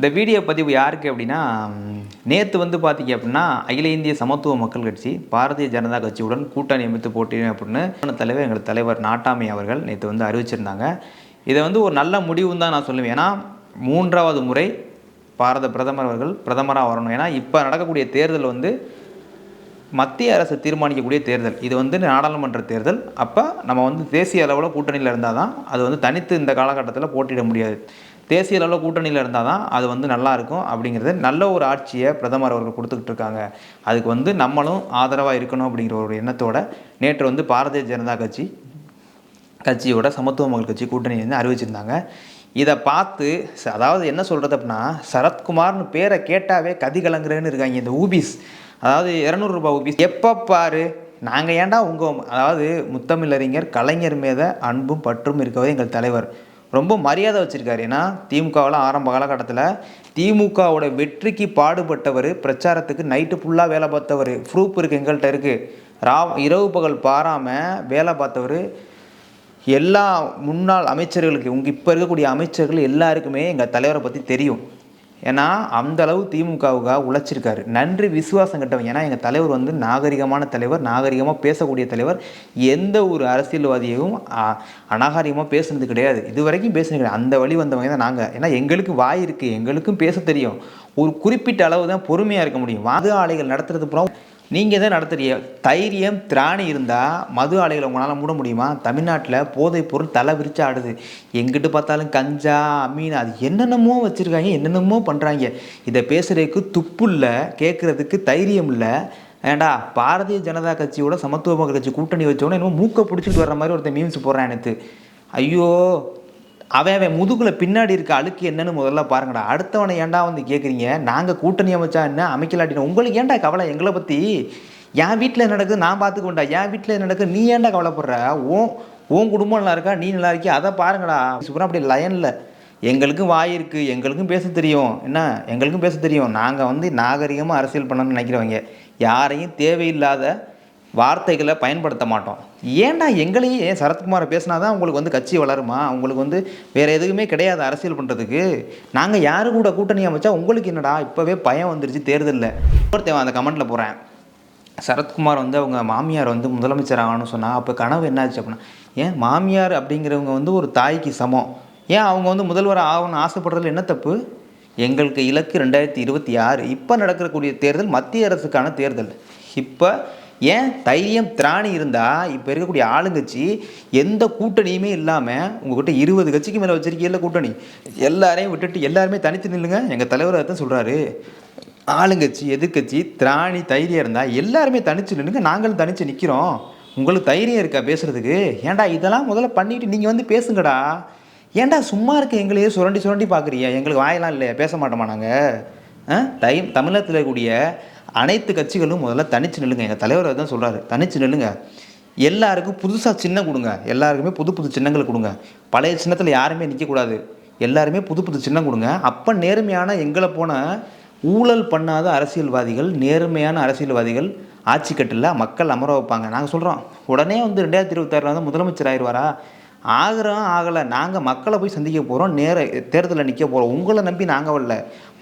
இந்த வீடியோ பதிவு யாருக்கு அப்படின்னா நேற்று வந்து பார்த்தீங்க அப்படின்னா அகில இந்திய சமத்துவ மக்கள் கட்சி பாரதிய ஜனதா கட்சியுடன் கூட்டணி அமைத்து போட்டியும் அப்படின்னு தலைவர் எங்கள் தலைவர் நாட்டாமை அவர்கள் நேற்று வந்து அறிவிச்சிருந்தாங்க. இதை வந்து ஒரு நல்ல முடிவுன்னு தான் நான் சொல்லுவேன். ஏன்னா மூன்றாவது முறை பாரத பிரதமர் அவர்கள் பிரதமராக வரணும். ஏன்னா இப்போ நடக்கக்கூடிய தேர்தல் வந்து மத்திய அரசு தீர்மானிக்கக்கூடிய தேர்தல். இது வந்து நாடாளுமன்ற தேர்தல். அப்போ நம்ம வந்து தேசிய அளவில் கூட்டணியில் இருந்தால் தான் அது வந்து தனித்து இந்த காலகட்டத்தில் போட்டியிட முடியாது. தேசிய அளவில் கூட்டணியில் இருந்தால் தான் அது வந்து நல்லாயிருக்கும் அப்படிங்கிறது நல்ல ஒரு ஆட்சியை பிரதமர் அவர்கள் கொடுத்துக்கிட்டு இருக்காங்க. அதுக்கு வந்து நம்மளும் ஆதரவாக இருக்கணும் அப்படிங்கிற ஒரு எண்ணத்தோட நேற்று வந்து பாரதிய ஜனதா கட்சி கட்சியோட சமத்துவ மக்கள் கட்சி கூட்டணி வந்து அறிவிச்சிருந்தாங்க. இதை பார்த்து அதாவது என்ன சொல்கிறது அப்படின்னா சரத்குமார்னு பேரை கேட்டாவே கதி கலங்குறேன்னு இருக்காங்க இந்த ஊபிஸ். அதாவது இரநூறுபா ஊபிஸ். எப்போ பாரு நாங்கள் ஏன்டா உங்கள் அதாவது முத்தமிழறிஞர் கலைஞர் மீத அன்பும் பற்றும் இருக்கவே எங்கள் தலைவர். ரொம்ப மரியாதை வச்சுருக்காரு. ஏன்னா திமுகவில் ஆரம்ப காலகட்டத்தில் திமுகவோட வெற்றிக்கு பாடுபட்டவர் பிரச்சாரத்துக்கு நைட்டு ஃபுல்லாக வேலை பார்த்தவர் ப்ரூப் இருக்குது எங்கள்கிட்ட இருக்குது ரா இரவு பகல் பாராமல் வேலை பார்த்தவர் எல்லா முன்னாள் அமைச்சர்களுக்கு உங்கள் இப்போ இருக்கக்கூடிய அமைச்சர்கள் எல்லாருக்குமே எங்கள் தலைவரை பற்றி தெரியும். ஏன்னா அந்த அளவு திமுகவுக்காக உழைச்சிருக்காரு. நன்றி விசுவாசம் கட்டவங்க ஏன்னா எங்கள் தலைவர் வந்து நாகரிகமான தலைவர் நாகரிகமாக பேசக்கூடிய தலைவர். எந்த ஒரு அரசியல்வாதியையும் அ- அநாகரிகமாக பேசுனது கிடையாது. இது வரைக்கும் பேசுனது கிடையாது. அந்த வழி வந்தவங்க தான் நாங்கள் ஏன்னா எங்களுக்கு வாய் இருக்குது எங்களுக்கும் பேச தெரியும். ஒரு குறிப்பிட்ட அளவு தான் பொறுமையாக இருக்க முடியும். மது ஆலைகள் நடத்துறது புறம் நீங்கள் தான் நடத்துறீங்க. தைரியம் திராணி இருந்தால் மது ஆலைகளை உங்களால் மூட முடியுமா? தமிழ்நாட்டில் போதைப் பொருள் தலை விரிச்சு ஆடுது. எங்கிட்டு பார்த்தாலும் கஞ்சா அமீன் அது என்னென்னமோ வச்சுருக்காங்க என்னென்னமோ பண்ணுறாங்க இதை பேசுகிறதுக்கு துப்பு இல்லை கேட்குறதுக்கு தைரியம் இல்லை. ஏண்டா பாரதிய ஜனதா கட்சியோட சமத்துவ கட்சி கூட்டணி வச்சோன்னே என்னமோ மூக்கை பிடிச்சிட்டு வர்ற மாதிரி ஒருத்தர் மீம்ஸ் போடுறான் எனக்கு. ஐயோ அவன் அவன் முதுகுல பின்னாடி இருக்க அழுக்கு என்னன்னு முதல்ல பாருங்கடா. அடுத்தவனை ஏன்டா வந்து கேட்குறீங்க நாங்கள் கூட்டணி அமைச்சா என்ன? அமைக்கலாட்டினா. உங்களுக்கு ஏன்டா கவலை? எங்களை பற்றி என் வீட்டில் நடக்குது? நான் பார்த்துக்கோண்டா என் வீட்டில் நடக்குது? நீ ஏன்டா கவலைப்படுற? உன் உன் குடும்பம் நல்லா இருக்கா? நீ நல்லா இருக்கியா? அதை பாருங்கடா. சூப்பராக அப்படி லயனில் எங்களுக்கும் வாய் இருக்குது எங்களுக்கும் பேச தெரியும். என்ன? எங்களுக்கும் பேச தெரியும். நாங்கள் வந்து நாகரிகமாக அரசியல் பண்ணணும்னு நினைக்கிறவங்க. யாரையும் தேவையில்லாத வார்த்தைகளை பயன்படுத்த மாட்டோம். ஏன்டா எங்களையே ஏன் சரத்குமாரை பேசினா தான் உங்களுக்கு வந்து கட்சி வளருமா? உங்களுக்கு வந்து வேறு எதுவுமே கிடையாது அரசியல் பண்ணுறதுக்கு நாங்கள் யாரு கூட கூட்டணி அமைச்சா உங்களுக்கு என்னடா? இப்போவே பயம் வந்துருச்சு தேர்தலில். ஒருத்தவன் அந்த கமெண்ட்டில் போகிறேன் சரத்குமார் வந்து அவங்க மாமியார் வந்து முதலமைச்சர் ஆகணும்னு சொன்னால் அப்போ கனவு என்னாச்சு அப்படின்னா ஏன் மாமியார் அப்படிங்கிறவங்க வந்து ஒரு தாய்க்கு சமம். ஏன் அவங்க வந்து முதல்வர் ஆகணும்னு ஆசைப்படுறதுல என்ன தப்பு? எங்களுக்கு இலக்கு ரெண்டாயிரத்தி இருபத்தி ஆறு இப்போ நடக்கக்கூடிய தேர்தல் மத்திய அரசுக்கான தேர்தல். இப்போ ஏன் தைரியம் திராணி இருந்தால் இப்போ இருக்கக்கூடிய ஆளுங்கட்சி எந்த கூட்டணியுமே இல்லாமல் உங்ககிட்ட இருபது கட்சிக்கு மேலே வச்சிருக்கீங்கல்ல கூட்டணி. எல்லாரையும் விட்டுட்டு எல்லாருமே தனித்து நில்லுங்க. எங்கள் தலைவர் அதான் சொல்கிறாரு ஆளுங்கட்சி எதிர்க்கட்சி திராணி தைரியம் இருந்தால் எல்லாருமே தனிச்சு நில்லுங்க. நாங்களும் தனித்து நிற்கிறோம் உங்களுக்கு தைரியம் இருக்கா பேசுகிறதுக்கு ஏன்டா இதெல்லாம் முதல்ல பண்ணிட்டு நீங்கள் வந்து பேசுங்கடா. ஏன்டா சும்மா இருக்க எங்களையே சுரண்டி சுரண்டி பார்க்குறியா எங்களுக்கு வாயெல்லாம் இல்லையா? பேச மாட்டோமா நாங்கள் தை தமிழகத்தில் இருக்கக்கூடிய அனைத்து கட்சிகளும் முதல்ல தனிச்சு நில்லுங்க. எங்கள் தலைவர் தான் சொல்கிறாரு தனிச்சு நில்லுங்க. எல்லாருக்கும் புதுசாக சின்னம் கொடுங்க. எல்லாருக்குமே புது புது சின்னங்கள் கொடுங்க. பழைய சின்னத்தில் யாருமே நிற்கக்கூடாது எல்லாருமே புது புது சின்னம் கொடுங்க. அப்போ நேர்மையான எங்களை போன ஊழல் பண்ணாத அரசியல்வாதிகள் நேர்மையான அரசியல்வாதிகள் ஆட்சி கட்டில் மக்கள் அமர வைப்பாங்க. நாங்கள் சொல்கிறோம் உடனே வந்து ரெண்டாயிரத்தி இருபத்தாறில் வந்து முதலமைச்சர் ஆயிடுவாரா ஆகிறோம் ஆகலை. நாங்கள் மக்களை போய் சந்திக்க போகிறோம் நேர தேர்தலில் நிற்க போகிறோம் உங்களை நம்பி நாங்கள் வரல.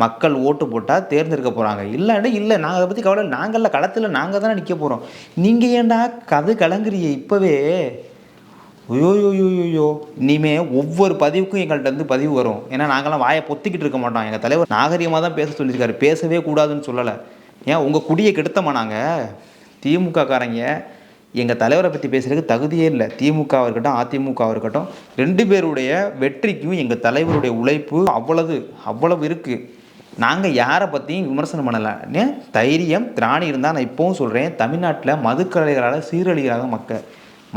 மக்கள் ஓட்டு போட்டால் தேர்ந்தெடுக்க போகிறாங்க இல்லைன்னா இல்லை. நாங்கள் அதை பற்றி கவலை இல்லை. நாங்கள்ல களத்தில் நாங்கள் தானே நிற்க போகிறோம் நீங்கள் ஏன்டா கதை கலங்குறிய இப்போவே? ஐயோயோயோயோ இனிமே ஒவ்வொரு பதிவுக்கும் எங்கள்கிட்ட இருந்து பதிவு வரும். ஏன்னா நாங்களாம் வாயை பொத்திக்கிட்டு இருக்க மாட்டோம். எங்கள் தலைவர் நாகரிகமாக தான் பேச சொல்லியிருக்காரு. பேசவே கூடாதுன்னு சொல்லலை. ஏன்? உங்கள் குடியை கெடுத்தமா நாங்கள் திமுக காரங்க எங்கள் தலைவரை பற்றி பேசுகிறதுக்கு தகுதியே இல்லை. திமுகவாக இருக்கட்டும் அதிமுகவாக இருக்கட்டும் ரெண்டு பேருடைய வெற்றிக்கும் எங்கள் தலைவருடைய உழைப்பு அவ்வளவு அவ்வளவு இருக்குது நாங்கள் யாரை பற்றியும் விமர்சனம் பண்ணலான்னு தைரியம் திராணி இருந்தால் நான் இப்போவும் சொல்கிறேன் தமிழ்நாட்டில் மதுக்கடைகளால் சீரழிகிறாங்க மக்கள்.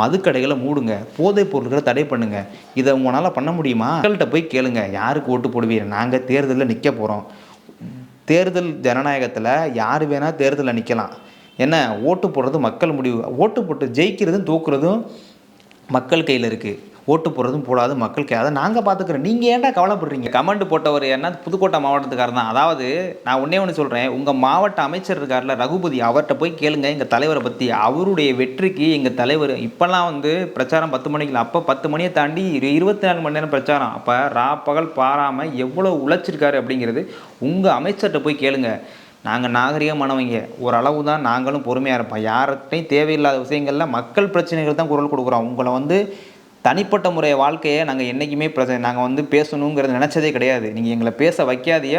மதுக்கடைகளை மூடுங்க போதைப் பொருட்களை தடை பண்ணுங்க. இதை உங்களால் பண்ண முடியுமா? மக்கள்கிட்ட போய் கேளுங்க யாருக்கு ஓட்டு போடுவீங்க? நாங்கள் தேர்தலில் நிற்க போகிறோம் தேர்தல் ஜனநாயகத்தில் யார் வேணால் தேர்தலில் நிற்கலாம் என்ன? ஓட்டு போடுறது மக்கள் முடிவு. ஓட்டு போட்டு ஜெயிக்கிறதும் தோக்குறதும் மக்கள் கையில் இருக்குது ஓட்டு போடுறதும் போடாது மக்கள் கே. அதை நாங்கள் பார்த்துக்குறோம் நீங்கள் ஏன்டா கவலைப்படுறீங்க? கமெண்ட் போட்டவர் என்ன புதுக்கோட்டை மாவட்டத்துக்காரர் தான் அதாவது நான் ஒன்றே ஒன்று சொல்கிறேன் உங்கள் மாவட்ட அமைச்சர் இருக்கார்ல ரகுபதி அவர்கிட்ட போய் கேளுங்க. எங்கள் தலைவரை பற்றி அவருடைய வெற்றிக்கு எங்கள் தலைவர் இப்போல்லாம் வந்து பிரச்சாரம் பத்து மணிக்கு அப்போ பத்து மணியை தாண்டி இரு- இருபத்தி நாலு மணி நேரம் பிரச்சாரம். அப்போ ரா பகல் பாராமல் எவ்வளோ உழைச்சிருக்காரு அப்படிங்கிறது உங்கள் அமைச்சர்கிட்ட போய் கேளுங்கள் நாங்கள் நாகரிகமானவங்க ஓரளவு தான் நாங்களும் பொறுமையாக இருப்போம். யார்கிட்டையும் தேவையில்லாத விஷயங்களில் மக்கள் பிரச்சனைகள் தான் குரல் கொடுக்குறோம். உங்களை வந்து தனிப்பட்ட முறை வாழ்க்கையை நாங்கள் என்றைக்குமே பிரச்சனை நாங்கள் வந்து பேசணுங்கிறது நினச்சதே கிடையாது. நீங்கள் எங்களை பேச வைக்காதையே